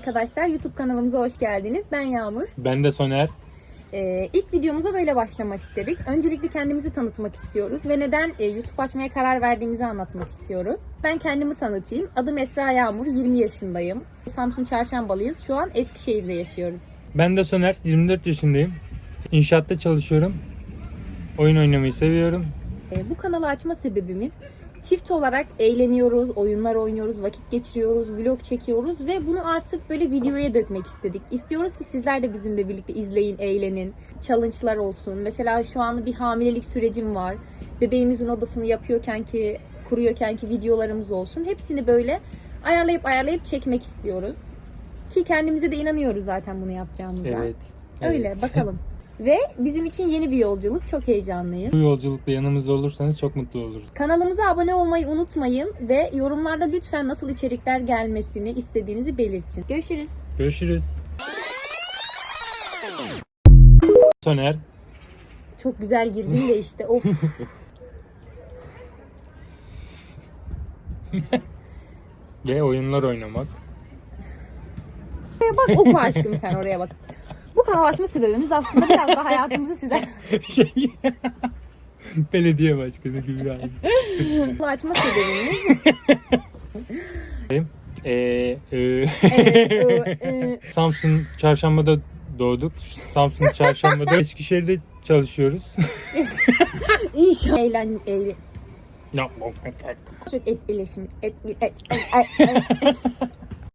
Arkadaşlar YouTube kanalımıza hoş geldiniz. Ben Yağmur. Ben de Soner. Ee, ilk videomuza böyle başlamak istedik. Öncelikle kendimizi tanıtmak istiyoruz ve neden e, YouTube açmaya karar verdiğimizi anlatmak istiyoruz. Ben kendimi tanıtayım. Adım Esra Yağmur, 20 yaşındayım. Samsun Çarşambalıyız. Şu an Eskişehir'de yaşıyoruz. Ben de Soner. 24 yaşındayım. İnşaatta çalışıyorum. Oyun oynamayı seviyorum. E, bu kanalı açma sebebimiz çift olarak eğleniyoruz, oyunlar oynuyoruz, vakit geçiriyoruz, vlog çekiyoruz ve bunu artık böyle videoya dökmek istedik. İstiyoruz ki sizler de bizimle birlikte izleyin, eğlenin. Challenge'lar olsun. Mesela şu an bir hamilelik sürecim var. Bebeğimizin odasını yapıyorken ki, kuruyorken ki videolarımız olsun. Hepsini böyle ayarlayıp ayarlayıp çekmek istiyoruz. Ki kendimize de inanıyoruz zaten bunu yapacağımıza. Öyle Evet. bakalım. Ve bizim için yeni bir yolculuk. Çok heyecanlıyız. Bu yolculukta yanımızda olursanız çok mutlu oluruz. Kanalımıza abone olmayı unutmayın ve yorumlarda lütfen nasıl içerikler gelmesini istediğinizi belirtin. Görüşürüz. Görüşürüz. Soner. Çok güzel girdin de işte. Of. Ve oyunlar oynamak. bak oku aşkım sen oraya bak. Bu kanal açma sebebimiz aslında biraz da hayatımızı size Şey, Belediye başkanı gibi yani. Bu açma sebebimiz Ee, e, e, e, Samsun Çarşamba'da doğduk. Samsun Çarşamba'da Eskişehir'de çalışıyoruz. İnşallah eğlen, eğlen, çok etkileşim et, et, et, et, et.